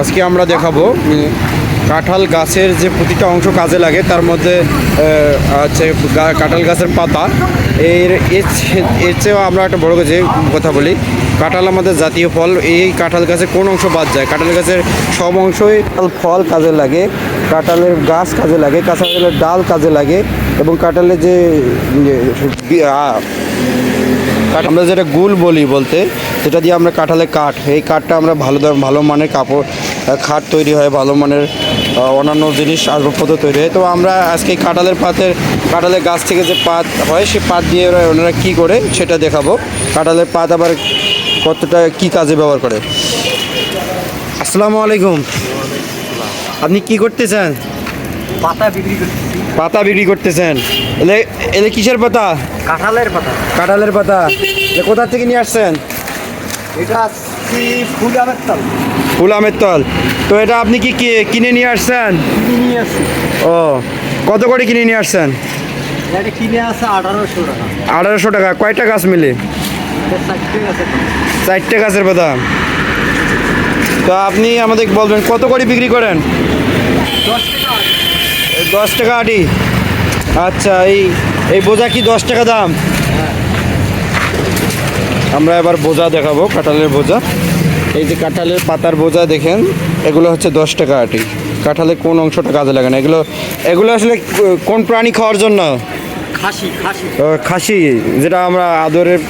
আজকে আমরা দেখাবো কাঁঠাল গাছের যে প্রতিটা অংশ কাজে লাগে, তার মধ্যে আছে কাঁঠাল গাছের পাতা। এর এর চেয়েও আমরা একটা বড় যে কথা বলি, কাঁঠাল আমাদের জাতীয় ফল। এই কাঁঠাল গাছে কোন অংশ বাদ যায়? কাঁঠাল গাছের সব অংশই ফল কাজে লাগে, কাঁঠালের গাছ কাজে লাগে, কাঁঠালের ডাল কাজে লাগে, এবং কাঁঠালের যে আমরা যেটা গুল বলি বলতে যেটা দিয়ে আমরা কাঁঠালে কাঠ। এই কাঠটা আমরা ভালো ভালো মানের কাপড় খাট তৈরি হয়, ভালো মানের অন্যান্য জিনিস, আসবাবপত্র তৈরি হয়। তো আমরা আজকে কাঁঠালের পাতের কাঁঠালের গাছ থেকে যে পাত হয়, সে পাত দিয়ে ওরা ওনারা কী করে, সেটা দেখাবো। কাঁঠালের পাত আবার কতটা, কি কাজে ব্যবহার করে? আসসালামু আলাইকুম। আপনি কি করতেছেন পাতা বিক্রি পাতা বিক্রি করতেছেন। এলে কিসের পাতা? কাঁঠালের পাতা। কাঁঠালের পাতা। এ কোথা থেকে নিয়ে আসছেন? এটা ফুল আমের তাল। ফুল আমের তল। তো এটা আপনি কি কিনে নিয়ে আসছেন? কিনে নিয়ে আসছি। ও কত করে কিনে নিয়ে আসছেন? এটা কিনে আঠারোশো টাকা। আঠারোশো টাকা। কয়টা গাছ মিলে? চারটে গাছের পাতা। তো আপনি আমাদের বলবেন কত করে বিক্রি করেন? দশ টাকা। দশ টাকা আটি। আচ্ছা এই এই বোঝা কি দশ টাকা দাম? আমরা এবার বোঝা দেখাবো কাঁঠালের বোঝা। এই যে কাঁঠালের পাতার বোঝা দেখেন এগুলো হচ্ছে দশ টাকা আটি। কাঁঠালের কোন অংশটা কাজে লাগে না? এগুলো এগুলো আসলে কোন প্রাণী খাওয়ার জন্য? খাসি খাসি। খাসি যেটা আমরা আদরের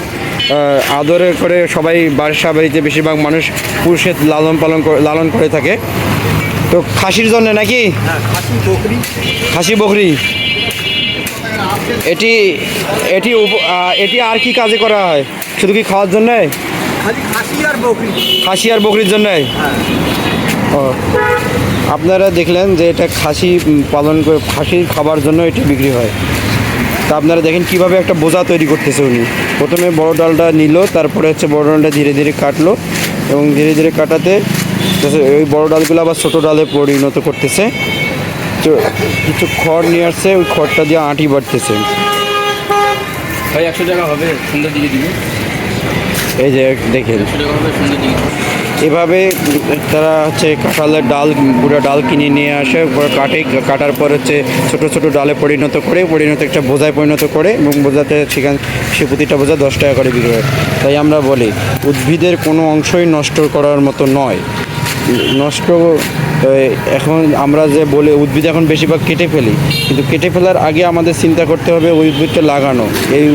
আদরে করে সবাই বাসা বাড়িতে বেশিরভাগ মানুষ পুরুষের লালন পালন করে লালন করে থাকে। তো খাসির জন্য নাকি? হ্যাঁ খাসি বকরি। এটি এটি এটি আর কি কাজে করা হয়? শুধু কি খাওয়ার জন্যে? আর খাসি আর বকরির জন্যে? হ্যাঁ। ও আপনারা দেখলেন যে এটা খাসি পালন করে খাসির খাবার জন্য এটি বিক্রি হয়। তা আপনারা দেখেন কীভাবে একটা বোঝা তৈরি করতেছে উনি। প্রথমে বড় ডালটা নিল তারপরে হচ্ছে বড় ডালটা ধীরে ধীরে কাটলো এবং ধীরে ধীরে কাটাতে তারপরে ওই বড় ডালগুলো আবার ছোটো ডালে পরিণত করতেছে। তো কিছু খড় নিয়ে আসছে ওই খড়টা দিয়ে আঁটি বাড়তেছে। ভাই একশো টাকা হবে সুন্দর দিকে দিবে। এই যে দেখেন। এভাবে তারা হচ্ছে কাঁঠালের ডাল পুরো ডাল কিনে নিয়ে আসে কাটে কাটার পর হচ্ছে ছোট ছোট ডালে পরিণত করে পরিণত একটা বোঝায় পরিণত করে এবং বোঝাতে সেখান সে প্রতিটা বোঝা দশ টাকা করে বিক্রি হয়। তাই আমরা বলি উদ্ভিদের কোনো অংশই নষ্ট করার মতো নয়। নষ্ট এখন আমরা যে বলে উদ্ভিদ এখন বেশিরভাগ কেটে ফেলি। কিন্তু কেটে ফেলার আগে আমাদের চিন্তা করতে হবে ওই উদ্ভিদটা লাগানো। এই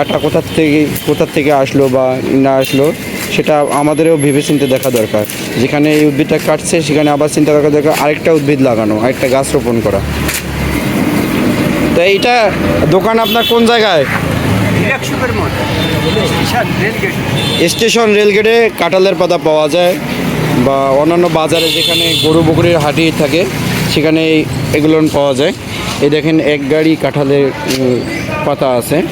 আটা কোথার থেকে কোথার থেকে আসলো বা না আসলো সেটা আমাদেরও ভেবে চিন্তে দেখা দরকার। যেখানে এই উদ্ভিদটা কাটছে সেখানে আবার চিন্তা করা দরকার আরেকটা উদ্ভিদ লাগানো আরেকটা গাছ রোপণ করা। তো এইটা দোকান আপনার কোন জায়গায়? স্টেশন স্টেশন রেলগেটে কাঁঠালের পাতা পাওয়া যায়। বা অন্যান্য বাজারে যেখানে গরু বকরির হাটি থাকে, সেখানে এগুলো পাওয়া যায়। এই দেখেন, এক গাড়ি কাঁঠালের পাতা আছে।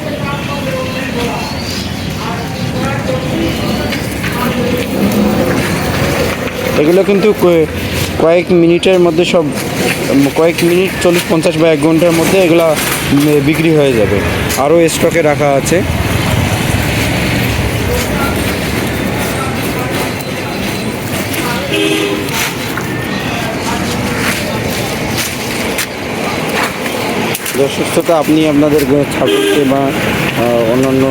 এগুলো কিন্তু কয়ে- কয়েক মিনিটের মধ্যে সব কয়েক মিনিট চল্লিশ পঞ্চাশ বা এক ঘণ্টার মধ্যে এগুলা বিক্রি হয়ে যাবে। আরও স্টকে রাখা আছে। শ্রোতা আপনি আপনাদের ছাগলকে বা অন্যান্য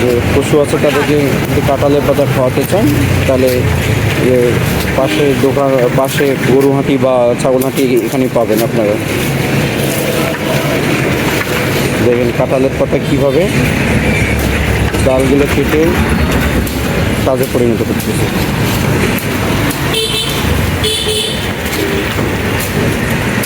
যে পশু আছে তাদেরকে কাঁঠালের পাতা খাওয়াতে চান, তাহলে পাশে দোকান, পাশে গরু হাঁটি বা ছাগল হাঁটি এখানে পাবেন আপনারা। দেখেন কাঁঠালের পাতা কীভাবে ডালগুলো কেটে কাজে পরিণত করতেছে। チューリップ。